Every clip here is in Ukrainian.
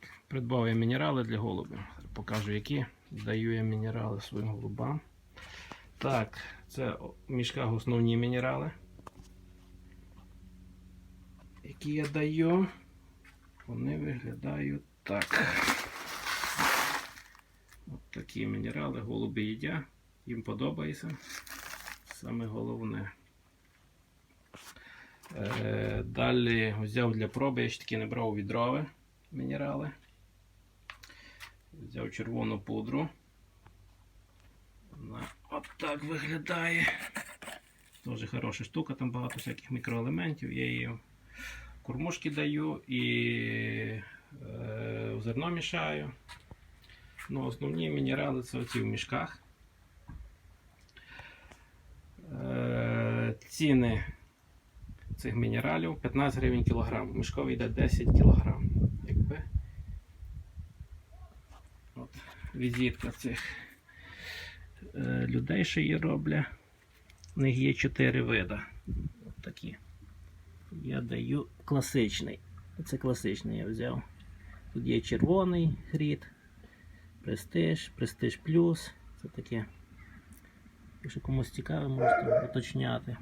Так, придбав я мінерали для голубів. Покажу, які даю я мінерали своїм голубам. Так, це в мішках основні мінерали. Які я даю. Вони виглядають так. От такі мінерали голуби їдять. Їм подобається. Саме головне. Е, далі взяв для проби, я ще таки не брав відрове мінерали. Взяв червону пудру. Вона от виглядає. Дуже хороша штука, там багато всяких мікроелементів. Я її кормушки даю і е, в зерно мішаю. Ну, основні мінерали це оці в мішках. Е, ціни цих мінералів 15 гривень кілограм. Мішковий йде 10 кілограм. Якби. От, візитка цих е, людей, що її роблять. У них є 4 види. От такі. Я даю класичний. Це класичний я взяв. Тут є червоний грід, престиж, престиж плюс. Це таке. Якщо комусь цікаво, можете уточняти.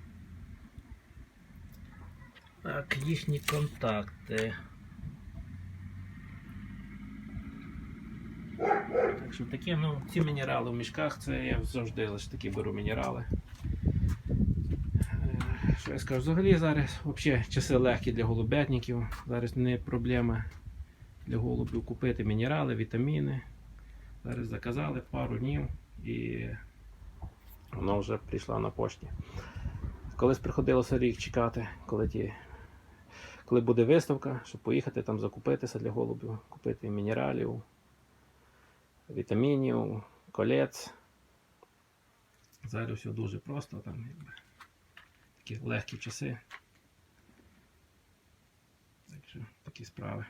Так, їхні контакти. Так що таке, ну, ці мінерали в мішках, це я завжди лише такі беру мінерали. Е, Що я скажу? Взагалі зараз взагалі часи легкі для голубятників. Зараз не проблема для голубів купити мінерали, вітаміни. Зараз заказали пару днів і вона вже прийшла на пошті. Колись приходилося рік чекати, коли ті коли буде виставка, щоб поїхати там закупитися для голубів, купити мінералів, вітамінів, колець. Зараз все дуже просто, там якби, такі легкі часи. Так що такі справи.